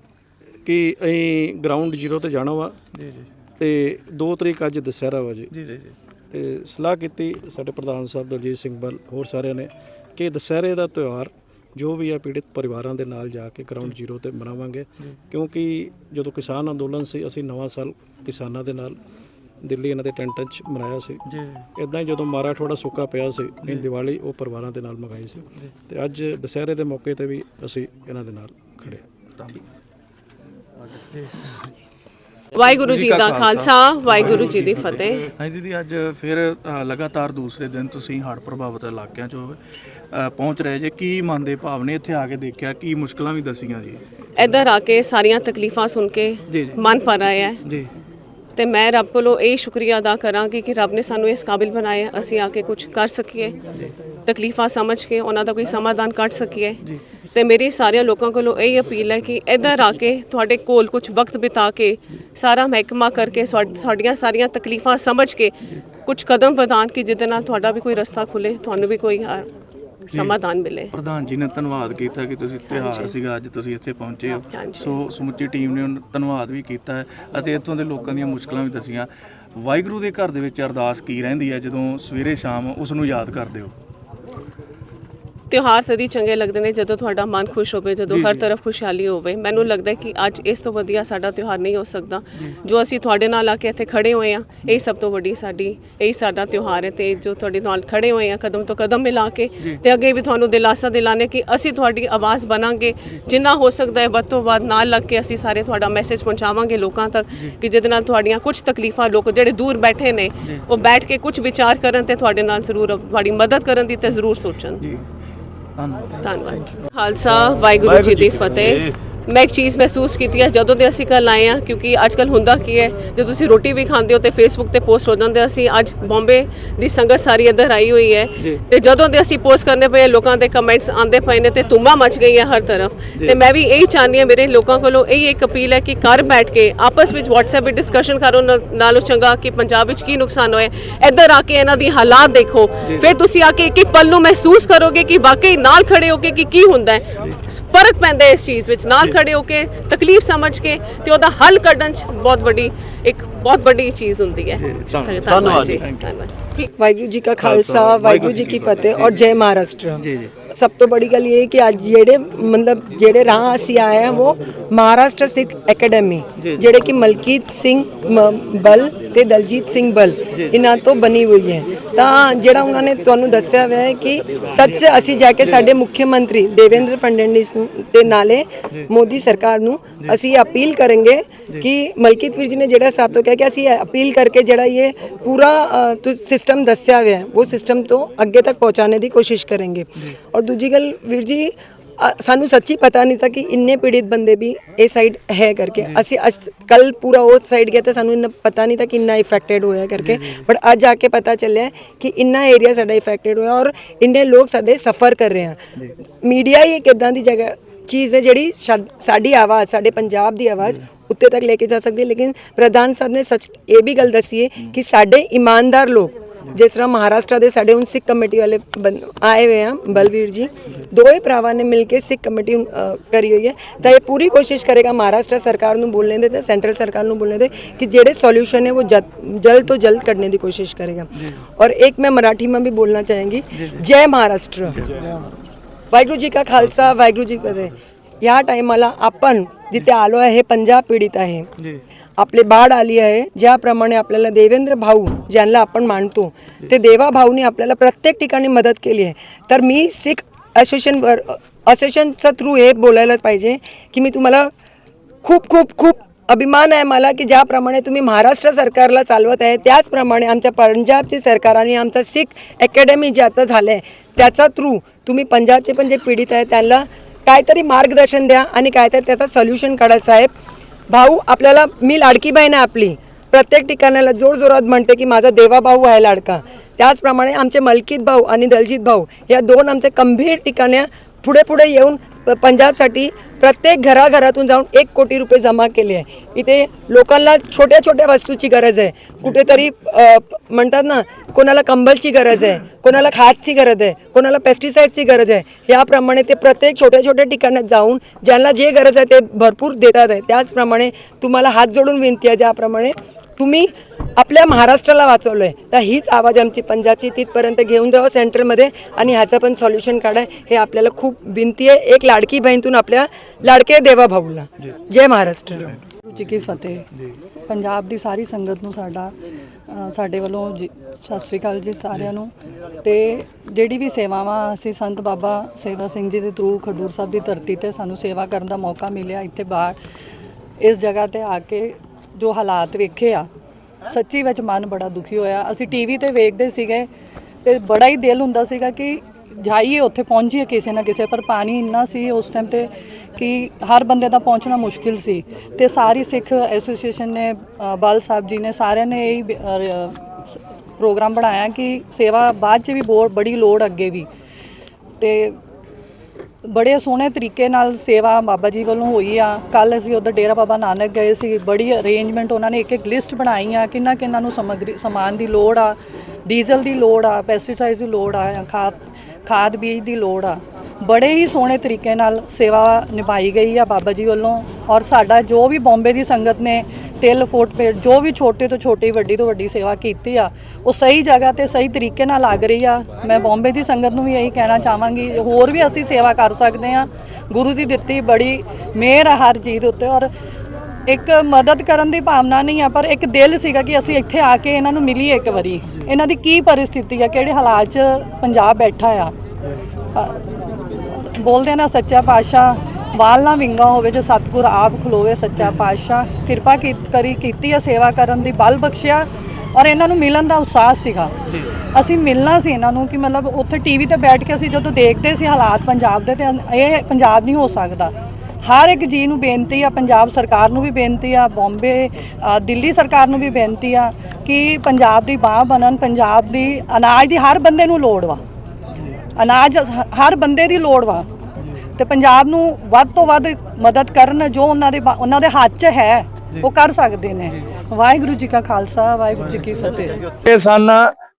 ਕਿ ਅਸੀਂ ਗਰਾਊਂਡ ਜ਼ੀਰੋ ਤੇ ਜਾਣਾ ਵਾ ਜੀ ਜੀ। ਤੇ 2 ਤਰੀਕ ਅੱਜ ਦੁਸਹਿਰਾ ਵਾ ਜੀ। ਜੀ ਜੀ ਜੀ। ਤੇ ਸਲਾਹ ਕੀਤੀ ਸਾਡੇ ਪ੍ਰਧਾਨ ਸਾਹਿਬ ਦਲਜੀਤ ਸਿੰਘ ਬਲ ਹੋਰ ਸਾਰਿਆਂ ਨੇ ਕਿ ਦੁਸਹਿਰੇ ਦਾ ਤਿਉਹਾਰ ਜੋ ਵੀ ਆ ਪੀੜਿਤ ਪਰਿਵਾਰਾਂ ਦੇ ਨਾਲ ਜਾ ਕੇ ਗਰਾਊਂਡ ਜ਼ੀਰੋ ਤੇ ਮਨਾਵਾਂਗੇ। ਕਿਉਂਕਿ ਜਦੋਂ ਕਿਸਾਨ ਅੰਦੋਲਨ ਸੀ ਅਸੀਂ ਨਵਾਂ ਸਾਲ ਕਿਸਾਨਾਂ ਦੇ ਨਾਲ ਦਿੱਲੀ ਇਹਨਾਂ ਦੇ ਟੈਂਟਾਂ 'ਚ ਮਨਾਇਆ ਸੀ। ਜੀ। ਇਦਾਂ ਹੀ ਜਦੋਂ ਮਾਰਾ ਥੋੜਾ ਸੁੱਕਾ ਪਿਆ ਸੀ ਇਹ ਦੀਵਾਲੀ ਉਹ ਪਰਿਵਾਰਾਂ ਦੇ ਨਾਲ ਮਗਾਈ ਸੀ। ਤੇ ਅੱਜ ਦੁਸਹਿਰੇ ਦੇ ਮੌਕੇ ਤੇ ਵੀ ਅਸੀਂ ਇਹਨਾਂ ਦੇ ਨਾਲ ਖੜੇ ਹਾਂ। ਵਾਹਿਗੁਰੂ ਜੀ ਦਾ ਖਾਲਸਾ। ਵਾਹਿਗੁਰੂ ਜੀ ਦੀ ਫਤਿਹ। ਹਾਂਜੀ ਦੀਦੀ ਅੱਜ ਫਿਰ ਅ, ਲਗਾਤਾਰ ਦੂਸਰੇ ਦਿਨ ਤੁਸੀਂ ਹੜ੍ਹ ਪ੍ਰਭਾਵਿਤ ਇਲਾਕਿਆਂ 'ਚ ਅ, ਪਹੁੰਚ ਰਹੇ ਜੇ। ਕੀ ਮਨ ਦੇ ਭਾਵ ਨੇ ਇੱਥੇ ਆ ਕੇ ਦੇਖਿਆ? ਕੀ ਮੁਸ਼ਕਲਾਂ ਵੀ ਦਸੀਆਂ ਜੀ? ਇੱਧਰ ਆ ਕੇ ਸਾਰੀਆਂ ਤਕਲੀਫਾਂ ਸੁਣ ਕੇ ਜੀ, ਜੀ। ਮਨ ਭਰ ਆਇਆ ਹੈ। ਜੀ। ਤੇ ਮੈਂ ਰੱਬ ਕੋਲੋਂ ਇਹ ਸ਼ੁਕਰੀਆ ਅਦਾ ਕਰਾਂਗੀ ਕਿ ਰੱਬ ਨੇ ਸਾਨੂੰ ਇਸ ਕਾਬਿਲ ਬਣਾਇਆ ਅਸੀਂ ਆ ਕੇ ਕੁਝ ਕਰ ਸਕੀਏ। ਤਕਲੀਫਾਂ ਸਮਝ ਕੇ ਉਹਨਾਂ ਦਾ ਕੋਈ ਸਮਾਧਾਨ ਕੱਢ ਸਕੀਏ। ਤੇ ਮੇਰੀ ਸਾਰਿਆਂ ਲੋਕਾਂ ਕੋਲੋਂ ਇਹ ਅਪੀਲ ਹੈ ਕਿ ਇੱਧਰ ਆ ਕੇ ਤੁਹਾਡੇ ਕੋਲ ਕੁਝ ਵਕਤ ਬਿਤਾ ਕੇ ਸਾਰਾ ਮਹਿਕਮਾ ਕਰਕੇ ਸਾਡੀਆਂ ਸਾਰੀਆਂ ਤਕਲੀਫਾਂ ਸਮਝ ਕੇ ਕੁਝ ਕਦਮ ਵਧਾਉਣ ਕਿ ਜਿਹਦੇ ਨਾਲ ਤੁਹਾਡਾ ਵੀ ਕੋਈ ਰਸਤਾ ਖੁੱਲੇ ਤੁਹਾਨੂੰ ਵੀ ਕੋਈ ਸਮਾਧਾਨ ਮਿਲੇ। ਪ੍ਰਧਾਨ ਜੀ ਨੇ ਧੰਨਵਾਦ ਕੀਤਾ ਕਿ ਤੁਸੀਂ ਤਿਉਹਾਰ ਸੀਗਾ ਅੱਜ ਤੁਸੀਂ ਇੱਥੇ ਪਹੁੰਚੇ ਹੋ। ਸੋ ਸਮੁੱਚੀ ਟੀਮ ਨੇ ਉਹਨਾਂ- ਧੰਨਵਾਦ ਵੀ ਕੀਤਾ ਅਤੇ ਇੱਥੋਂ ਦੇ ਲੋਕਾਂ ਦੀਆਂ ਮੁਸ਼ਕਲਾਂ ਵੀ ਦਸੀਆਂ। ਵਾਹਿਗੁਰੂ ਦੇ ਘਰ ਦੇ ਵਿੱਚ ਅਰਦਾਸ ਕੀ ਰਹਿੰਦੀ ਹੈ ਜਦੋਂ ਸਵੇਰੇ ਸ਼ਾਮ ਉਸ ਨੂੰ ਯਾਦ ਕਰਦੇ ਹੋ? ਤਿਉਹਾਰ ਤਦੀ ਚੰਗੇ ਲੱਗਦੇ ਨੇ ਜਦੋਂ ਤੁਹਾਡਾ ਮਨ ਖੁਸ਼ ਹੋਵੇ ਜਦੋਂ ਹਰ ਤਰਫ ਖੁਸ਼ਹਾਲੀ ਹੋਵੇ। ਮੈਨੂੰ ਲੱਗਦਾ ਕਿ ਅੱਜ ਇਸ ਤੋਂ ਵਧੀਆ ਸਾਡਾ ਤਿਉਹਾਰ ਨਹੀਂ ਹੋ ਸਕਦਾ। ਜੋ ਅਸੀਂ ਤੁਹਾਡੇ ਨਾਲ ਆ ਕੇ ਇੱਥੇ ਖੜੇ ਹੋਏ ਆ ਇਹ ਸਭ ਤੋਂ ਵੱਡੀ ਸਾਡੀ ਇਹ ਸਾਡਾ ਤਿਉਹਾਰ ਹੈ ਤੇ ਜੋ ਤੁਹਾਡੇ ਨਾਲ ਖੜੇ ਹੋਏ ਆ ਕਦਮ ਤੋਂ ਕਦਮ ਮਿਲਾ ਕੇ ਤੇ ਅੱਗੇ ਵੀ ਤੁਹਾਨੂੰ ਦਿਲਾਸਾ ਦਿਲਾਣੇ ਕਿ ਅਸੀਂ ਤੁਹਾਡੀ ਆਵਾਜ਼ ਬਣਾਂਗੇ। ਜਿੰਨਾ ਹੋ ਸਕਦਾ ਹੈ ਵੱਧ ਤੋਂ ਵੱਧ ਨਾਲ ਲੱਗ ਕੇ ਅਸੀਂ ਸਾਰੇ ਤੁਹਾਡਾ ਮੈਸੇਜ ਪਹੁੰਚਾਵਾਂਗੇ ਲੋਕਾਂ ਤੱਕ ਕਿ ਜਿਹਦੇ ਨਾਲ ਤੁਹਾਡੀਆਂ ਕੁਝ ਤਕਲੀਫਾਂ ਲੋਕ ਜਿਹੜੇ ਦੂਰ ਬੈਠੇ ਨੇ ਉਹ ਬੈਠ ਕੇ ਕੁਝ ਵਿਚਾਰ ਕਰਨ ਤੇ ਤੁਹਾਡੇ ਨਾਲ ਜ਼ਰੂਰ ਤੁਹਾਡੀ ਮਦਦ ਕਰਨ ਦੀ ਤੇ ਜ਼ਰੂਰ ਸੋਚਣ। ਜੀ। ਧੰਨਵਾਦ। ਧੰਨਵਾਦ। ਖਾਲਸਾ ਵਾਹਿਗੁਰੂ ਜੀ ਦੀ ਫਤਿਹ। ਮੈਂ ਇੱਕ ਚੀਜ਼ ਮਹਿਸੂਸ ਕੀਤੀ ਹੈ ਜਦੋਂ ਦੇ ਅਸੀਂ ਕੱਲ ਆਏ ਆ ਕਿਉਂਕਿ ਅੱਜ ਕੱਲ ਹੁੰਦਾ ਕੀ ਹੈ ਜੇ ਤੁਸੀਂ ਰੋਟੀ ਵੀ ਖਾਂਦੇ ਹੋ ਤੇ ਫੇਸਬੁੱਕ ਤੇ ਪੋਸਟ ਹੋ ਜਾਂਦੇ ਅਸੀਂ ਅੱਜ ਬੰਬੇ ਦੀ ਸੰਗਤ ਸਾਰੀ ਇੱਧਰ ਆਈ ਹੋਈ ਹੈ। ਤੇ ਜਦੋਂ ਦੇ ਅਸੀਂ ਪੋਸਟ ਕਰਨੇ ਪਏ ਲੋਕਾਂ ਦੇ ਕਮੈਂਟਸ ਆਉਂਦੇ ਪਏ ਨੇ ਤੇ ਧੁੰਮਾ ਮਚ ਗਈ ਹੈ ਹਰ ਤਰਫ। ਤੇ ਮੈਂ ਵੀ ਇਹੀ ਚਾਹੁੰਦੀ ਹਾਂ ਮੇਰੇ ਲੋਕਾਂ ਕੋਲੋਂ ਇਹ ਇੱਕ ਅਪੀਲ ਹੈ ਕਿ ਘਰ ਬੈਠ ਕੇ ਆਪਸ ਵਿੱਚ WhatsApp ਵਿੱਚ ਡਿਸਕਸ਼ਨ ਕਰੋ ਨਾਲੋਂ ਚੰਗਾ ਕਿ ਪੰਜਾਬ ਵਿੱਚ ਕੀ ਨੁਕਸਾਨ ਹੋਇਆ ਇੱਧਰ ਆ ਕੇ ਇਹਨਾਂ ਦੀ ਹਾਲਾਤ ਦੇਖੋ। ਫਿਰ ਤੁਸੀਂ ਆ ਕੇ ਇੱਕ ਇੱਕ ਪਲ ਨੂੰ ਮਹਿਸੂਸ ਕਰੋਗੇ ਕਿ ਵਾਕਈ ਨਾਲ ਖੜੇ ਹੋ ਕੇ ਕਿ ਹੁੰਦਾ ਹੈ। ਫ਼ਰਕ ਪੈਂਦਾ ਇਸ ਚੀਜ਼ ਵਿੱਚ ਨਾਲ ਖੜੇ ਹੋ ਕੇ ਤਕਲੀਫ ਸਮਝ ਕੇ ਤੇ ਉਹਦਾ ਹੱਲ ਕੱਢਣ ਚ ਬਹੁਤ ਵੱਡੀ ਇੱਕ ਬਹੁਤ ਵੱਡੀ ਚੀਜ਼ ਹੁੰਦੀ ਹੈ। ਧੰਨਵਾਦ ਜੀ ਵਾਹਿਗੁਰੂ ਜੀ ਕਾ ਖਾਲਸਾ ਵਾਹਿਗੁਰੂ ਜੀ ਕੀ ਫਤਿਹ ਔਰ ਜੈ ਮਹਾਰਾਸ਼ਟਰ। ਜੀ ਜੀ। ਸਭ ਤੋਂ ਬੜੀ ਗੱਲ ਇਹ ਹੈ ਕਿ ਅੱਜ ਜਿਹੜੇ ਮਤਲਬ ਜਿਹੜੇ ਰਾਹ ਅਸੀਂ ਆਏ ਹਾਂ ਉਹ ਮਹਾਰਾਸ਼ਟਰ ਸਿੱਖ ਅਕੈਡਮੀ ਜਿਹੜੇ ਕਿ ਮਲਕੀਤ ਸਿੰਘ ਬਲ ਤੇ ਦਲਜੀਤ ਸਿੰਘ ਬਲ ਇਹਨਾਂ ਤੋਂ ਬਣੀ ਹੋਈ ਹੈ। ਤਾਂ ਜਿਹੜਾ ਉਹਨਾਂ ਨੇ ਤੁਹਾਨੂੰ ਦੱਸਿਆ ਹੋਇਆ ਹੈ ਕਿ ਸੱਚ ਅਸੀਂ ਜਾ ਕੇ ਸਾਡੇ ਮੁੱਖ ਮੰਤਰੀ ਦੇਵੇਂਦਰ ਫਡਣਵੀਸ ਨੂੰ ਤੇ ਨਾਲੇ ਮੋਦੀ ਸਰਕਾਰ ਨੂੰ ਅਸੀਂ ਅਪੀਲ ਕਰਾਂਗੇ ਕਿ ਮਲਕੀਤ ਵੀਰ ਜੀ ਨੇ ਜਿਹੜਾ ਸਾਹਿਬ ਤੋਂ ਕਿਹਾ ਕਿ ਅਸੀਂ ਅਪੀਲ ਕਰਕੇ ਜਿਹੜਾ ਇਹ ਪੂਰਾ ਸਿਸਟਮ ਦੱਸਿਆ ਹੋਇਆ ਹੈ ਉਹ ਸਿਸਟਮ ਤੋਂ ਅੱਗੇ ਤੱਕ ਪਹੁੰਚਾਉਣੇ ਦੀ ਕੋਸ਼ਿਸ਼ ਕਰਾਂਗੇ। ਔਰ ਦੂਜੀ ਗੱਲ ਵੀਰ ਜੀ ਅ, ਸਾਨੂੰ ਸੱਚੀ ਪਤਾ ਨਹੀਂ ਤਾਂ ਕਿ ਇੰਨੇ ਪੀੜਿਤ ਬੰਦੇ ਵੀ ਇਹ ਸਾਈਡ ਹੈ ਕਰਕੇ। ਅਸੀਂ ਕੱਲ ਪੂਰਾ ਉਹ ਸਾਈਡ ਗਿਆ ਤਾਂ ਸਾਨੂੰ ਇੰਨਾ ਪਤਾ ਨਹੀਂ ਤਾਂ ਕਿ ਇੰਨਾ ਇਫੈਕਟਡ ਹੋਇਆ ਕਰਕੇ। ਬਟ ਅੱਜ ਆ ਕੇ ਪਤਾ ਚੱਲਿਆ ਕਿ ਇੰਨਾ ਏਰੀਆ ਸਾਡਾ ਇਫੈਕਟਡ ਹੋਇਆ ਔਰ ਇੰਨੇ ਲੋਕ ਸਾਡੇ ਸਫਰ ਕਰ ਰਹੇ ਹਨ ਮੀਡੀਆ ਹੀ ਇੱਕ ਇਦਾਂ ਦੀ ਜਗ੍ਹਾ ਚੀਜ਼ ਹੈ ਜਿਹੜੀ ਸ਼ਾਦ- ਸਾਡੀ ਆਵਾਜ਼ ਸਾਡੇ ਪੰਜਾਬ ਦੀ ਆਵਾਜ਼ ਉੱਤੇ ਤੱਕ ਲੈ ਕੇ ਜਾ ਸਕਦੀ ਹੈ। ਲੇਕਿਨ ਪ੍ਰਧਾਨ ਸਾਹਿਬ ਨੇ ਸੱਚ ਇਹ ਵੀ ਗੱਲ ਦੱਸੀ ਹੈ ਕਿ ਸਾਡੇ ਇਮਾਨਦਾਰ ਲੋਕ ਜਿਸ ਤਰ੍ਹਾਂ ਮਹਾਰਾਸ਼ਟਰ ਦੇ ਸਾਡੇ ਹੁਣ ਸਿੱਖ ਕਮੇਟੀ ਵਾਲੇ ਆਏ ਹੋਏ ਆ ਬਲਵੀਰ ਜੀ। ਦੋਏ ਭਰਾਵਾਂ ਨੇ ਮਿਲ ਕੇ ਸਿੱਖ ਕਮੇਟੀ ਕਰੀ ਹੋਈ ਹੈ। ਤਾਂ ਇਹ ਪੂਰੀ ਕੋਸ਼ਿਸ਼ ਕਰੇਗਾ ਮਹਾਰਾਸ਼ਟਰ ਸਰਕਾਰ ਨੂੰ ਬੋਲਣ ਦੇ ਤੇ ਸੈਂਟਰਲ ਸਰਕਾਰ ਨੂੰ ਬੋਲਣ ਦੇ ਕਿ ਜਿਹੜੇ ਸੋਲੂਸ਼ਨ ਨੇ ਉਹ ਜਲਦ ਤੋਂ ਜਲਦ ਕੱਢਣ ਦੀ ਕੋਸ਼ਿਸ਼ ਕਰੇਗਾ। और एक मैं मराठी में भी बोलना चाहेंगी जय महाराष्ट्र वाहगुरु जी का खालसा वाहगुरु जी की फतेह या टायमाला आपण जिथे आलो आहे हे ਪੰਜਾਬ ਪੀੜਿਤ ਹੈ। आपले बाढ आली आहे ज्याप्रमाणे आपल्याला देवेंद्र भाऊ ज्यांना आपण मानतो ते देवा भाऊने आपल्याला प्रत्येक ठिकाणी मदत केली आहे. तर मी सिख असोसिएशनवर असोसिएशनचा थ्रू हे बोलायला पाहिजे की मी तुम्हाला खूप खूप खूप अभिमान आहे मला की ज्याप्रमाणे तुम्ही महाराष्ट्र सरकारला चालवत आहे त्याचप्रमाणे आमच्या पंजाबची सरकार आणि आमचं सिख अकॅडमी जे आता झालं आहे त्याचा थ्रू तुम्ही पंजाबचे पण जे पीडित आहे त्यांना काहीतरी मार्गदर्शन द्या आणि काहीतरी त्याचं सोल्युशन काढा साहेब. भाऊ आपल्याला मी लाडकी बहीण आहे आपली. प्रत्येक ठिकाणाला जोरजोरात म्हणते की माझा देवा भाऊ आहे लाडका. त्याचप्रमाणे आमचे मलकीत भाऊ आणि दलजीत भाऊ या दोन आमचे गंभीर ठिकाण्या पुढे पुढे येऊन प- पंजाबसाठी प्रत्येक घराघरातून जाऊन एक कोटी रुपये जमा केले आहे. इथे लोकांना छोट्या छोट्या वस्तूची गरज आहे. कुठेतरी म्हणतात ना कोणाला कंबलची गरज आहे कोणाला खादची गरज आहे कोणाला पेस्टिसाईडची गरज आहे. याप्रमाणे ते प्रत्येक छोट्या छोट्या ठिकाणात जाऊन ज्यांना जे गरज आहे ते भरपूर देतात आहे. त्याचप्रमाणे तुम्हाला हात जोडून विनंती आहे ज्याप्रमाणे तुम्ही आपल्या महाराष्ट्राला वाचवलं आहे तर हीच आवाज आमची पंजाबची तिथपर्यंत घेऊन जावं सेंट्रलमध्ये आणि ह्याचं पण सॉल्युशन काढा हे आपल्याला खूप विनंती आहे एक लाडकी बहीणतून आपल्या ਲਾੜਕੇ ਦੇਵਾ ਭਾਊਲਾ ਜੈ ਮਹਾਰਾਸ਼ਟਰ ਗੁਰੂ ਜੀ ਕੀ ਫਤਿਹ ਪੰਜਾਬ ਦੀ ਸਾਰੀ ਸੰਗਤ ਨੂੰ ਸਾਡਾ ਅ, ਸਾਡੇ ਵੱਲੋਂ ਜੀ- ਸਤਿ ਸ੍ਰੀ ਅਕਾਲ ਜੀ ਸਾਰਿਆਂ ਨੂੰ ਤੇ ਜਿਹੜੀ ਵੀ ਸੇਵਾਵਾਂ ਅਸੀਂ ਸੰਤ ਬਾਬਾ ਸੇਵਾ ਸਿੰਘ ਜੀ ਦੇ ਥਰੂ ਖਡੂਰ ਸਾਹਿਬ ਦੀ ਧਰਤੀ ਤੇ ਸਾਨੂੰ ਸੇਵਾ ਕਰਨ ਦਾ ਮੌਕਾ ਮਿਲਿਆ ਇੱਥੇ ਬਾਹਰ ਇਸ ਜਗ੍ਹਾ ਤੇ ਆ ਕੇ ਜੋ ਹਾਲਾਤ ਵੇਖੇ ਆ, ਸੱਚੀ ਵਿੱਚ ਮਨ ਬੜਾ ਦੁਖੀ ਹੋਇਆ। ਅਸੀਂ ਟੀਵੀ ਤੇ ਵੇਖਦੇ ਸੀਗੇ ਤੇ ਬੜਾ ਹੀ ਦਿਲ ਹੁੰਦਾ ਸੀਗਾ ਕਿ ਜਾਈਏ ਉੱਥੇ, ਪਹੁੰਚੀਏ ਕਿਸੇ ਨਾ ਕਿਸੇ, ਪਰ ਪਾਣੀ ਇੰਨਾ ਸੀ ਉਸ ਟਾਈਮ ਤੇ ਕਿ ਹਰ ਬੰਦੇ ਦਾ ਪਹੁੰਚਣਾ ਮੁਸ਼ਕਿਲ ਸੀ। ਤੇ ਸਾਰੀ ਸਿੱਖ ਐਸੋਸੀਏਸ਼ਨ ਨੇ ਬਾਲ ਸਾਹਿਬ ਜੀ ਨੇ ਸਾਰਿਆਂ ਨੇ ਇਹ ਪ੍ਰੋਗਰਾਮ ਬਣਾਇਆ ਕਿ ਸੇਵਾ ਬਾਅਦ ਚ ਵੀ ਬਹੁਤ ਬੜੀ ਲੋੜ ਅੱਗੇ ਵੀ। ਤੇ ਬੜੇ ਸੋਹਣੇ ਤਰੀਕੇ ਨਾਲ ਸੇਵਾ ਬਾਬਾ ਜੀ ਵੱਲੋਂ ਹੋਈ ਆ। ਕੱਲ ਅਸੀਂ ਉਧਰ ਡੇਰਾ ਬਾਬਾ ਨਾਨਕ ਗਏ ਸੀ। ਬੜੀ ਅਰੇਂਜਮੈਂਟ ਉਹਨਾਂ ਨੇ ਇੱਕ ਇੱਕ ਲਿਸਟ ਬਣਾਈ ਆ। ਕਿੰਨਾ ਕਿੰਨਾ ਨੂੰ ਸਮੱਗਰੀ, ਸਮਾਨ ਦੀ ਲੋੜ ਆ ਡੀਜ਼ਲ ਦੀ ਲੋੜ ਆ ਪੈਸਟੀਸਾਈਡ ਦੀ ਲੋੜ ਆ ਖਾਦ ਖਾਦ ਬੀਜ ਦੀ ਲੋੜ ਆ। ਬੜੇ ਹੀ ਸੋਹਣੇ ਤਰੀਕੇ ਨਾਲ ਸੇਵਾ ਨਿਭਾਈ ਗਈ ਆ ਬਾਬਾ ਜੀ ਵੱਲੋਂ। ਔਰ ਸਾਡਾ ਜੋ ਵੀ ਬੰਬੇ ਦੀ ਸੰਗਤ ਨੇ ਤਿਲ ਫੋਟ ਪੇ ਜੋ ਵੀ ਛੋਟੇ ਤੋਂ ਛੋਟੀ, ਵੱਡੀ ਤੋਂ ਵੱਡੀ ਸੇਵਾ ਕੀਤੀ ਆ, ਉਹ ਸਹੀ ਜਗ੍ਹਾ ਤੇ ਸਹੀ ਤਰੀਕੇ ਨਾਲ ਲੱਗ ਰਹੀ ਆ। ਮੈਂ ਬੰਬੇ ਦੀ ਸੰਗਤ ਨੂੰ ਵੀ ਇਹੀ ਕਹਿਣਾ ਚਾਹਾਂਗੀ, ਹੋਰ ਵੀ ਅਸੀਂ ਸੇਵਾ ਕਰ ਸਕਦੇ ਆ। ਗੁਰੂ ਦੀ ਦਿੱਤੀ ਬੜੀ ਮਿਹਰ ਆ ਹਰ ਚੀਜ਼ ਉੱਤੇ ਔਰ ਇੱਕ ਮਦਦ ਕਰਨ ਦੀ ਭਾਵਨਾ ਨਹੀਂ ਆ, ਪਰ ਇੱਕ ਦਿਲ ਸੀਗਾ ਕਿ ਅਸੀਂ ਇੱਥੇ ਆ ਕੇ ਇਹਨਾਂ ਨੂੰ ਮਿਲੀਏ ਇੱਕ ਵਾਰੀ। ਇਹਨਾਂ ਦੀ ਕੀ ਪਰਿਸਥਿਤੀ ਆ, ਕਿਹੜੇ ਹਾਲਾਤ 'ਚ ਪੰਜਾਬ ਬੈਠਾ ਆ। ਬੋਲਦੇ ਨਾ ਸੱਚਾ ਪਾਤਸ਼ਾਹ ਵਾਲ ਨਾ ਵਿੰਗਾ ਹੋਵੇ ਜੇ ਸਤਿਗੁਰ ਆਪ ਖਲੋਵੇ ਸੱਚਾ ਪਾਤਸ਼ਾਹ। ਕਿਰਪਾ ਕੀ- ਕਰੀ ਕੀਤੀ ਆ ਸੇਵਾ ਕਰਨ ਦੀ ਬਲ ਬਖਸ਼ਿਆ। ਔਰ ਇਹਨਾਂ ਨੂੰ ਮਿਲਣ ਦਾ ਉਤਸ਼ਾਹ ਸੀਗਾ। ਅਸੀਂ ਮਿਲਣਾ ਸੀ ਇਹਨਾਂ ਨੂੰ ਕਿ ਮਤਲਬ ਉੱਥੇ ਟੀਵੀ ਤੇ ਬੈਠ ਕੇ ਅਸੀਂ ਜਦੋਂ ਦੇਖਦੇ ਸੀ ਹਾਲਾਤ ਪੰਜਾਬ ਦੇ ਤੇ ਇਹ ਪੰਜਾਬ ਨਹੀਂ ਹੋ ਸਕਦਾ। ਹਰ ਇੱਕ ਜੀ ਨੂੰ ਬੇਨਤੀ ਆ ਪੰਜਾਬ ਸਰਕਾਰ ਨੂੰ ਵੀ ਬੇਨਤੀ ਆ ਬੰਬੇ ਦਿੱਲੀ ਸਰਕਾਰ ਨੂੰ ਵੀ ਬੇਨਤੀ ਆ ਕਿ ਪੰਜਾਬ ਦੀ ਬਾਹ ਬਣਨ ਪੰਜਾਬ ਦੀ ਅਨਾਜ ਦੀ ਹਰ ਬੰਦੇ ਨੂੰ ਲੋੜ ਵਾ। ਅਨਾਜ ਹਰ ਬੰਦੇ ਦੀ ਲੋੜ ਵਾ। ਤੇ ਪੰਜਾਬ ਨੂੰ ਵੱਧ ਤੋਂ ਵੱਧ ਮਦਦ ਕਰਨ ਜੋ ਉਹਨਾਂ ਦੇ ਉਹਨਾਂ ਦੇ ਹੱਥ 'ਚ ਹੈ ਉਹ ਕਰ ਸਕਦੇ ਨੇ। ਵਾਹਿਗੁਰੂ ਜੀ ਕਾ ਖਾਲਸਾ ਵਾਹਿਗੁਰੂ ਜੀ ਕੀ ਫਤਿਹ। ਇਹ ਸਨ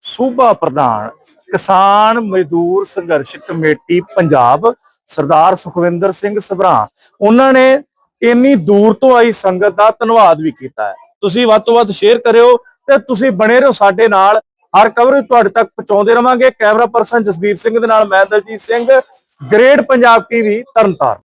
ਸੂਬਾ ਪ੍ਰਧਾਨ ਕਿਸਾਨ ਮਜ਼ਦੂਰ ਸੰਘਰਸ਼ ਕਮੇਟੀ ਪੰਜਾਬ ਸਰਦਾਰ ਸੁਖਵਿੰਦਰ ਸਿੰਘ ਸਭਰਾ। ਉਹਨਾਂ ਨੇ ਇੰਨੀ ਦੂਰ ਤੋਂ ਆਈ ਸੰਗਤ ਦਾ ਧੰਨਵਾਦ ਵੀ ਕੀਤਾ ਹੈ। ਤੁਸੀਂ ਵੱਧ ਤੋਂ ਵੱਧ ਸ਼ੇਅਰ ਕਰਿਓ ਤੇ ਤੁਸੀਂ ਬਣੇ ਰਹੋ ਸਾਡੇ ਨਾਲ। ਹਰ ਕਵਰੇਜ ਤੁਹਾਡੇ ਤੱਕ ਪਹੁੰਚਾਉਂਦੇ ਰਵਾਂਗੇ। ਕੈਮਰਾ ਪਰਸਨ ਜਸਬੀਰ ਸਿੰਘ ਦੇ ਨਾਲ ਮੈਂ Daljit Singh. Great Punjab TV Tarn Taran.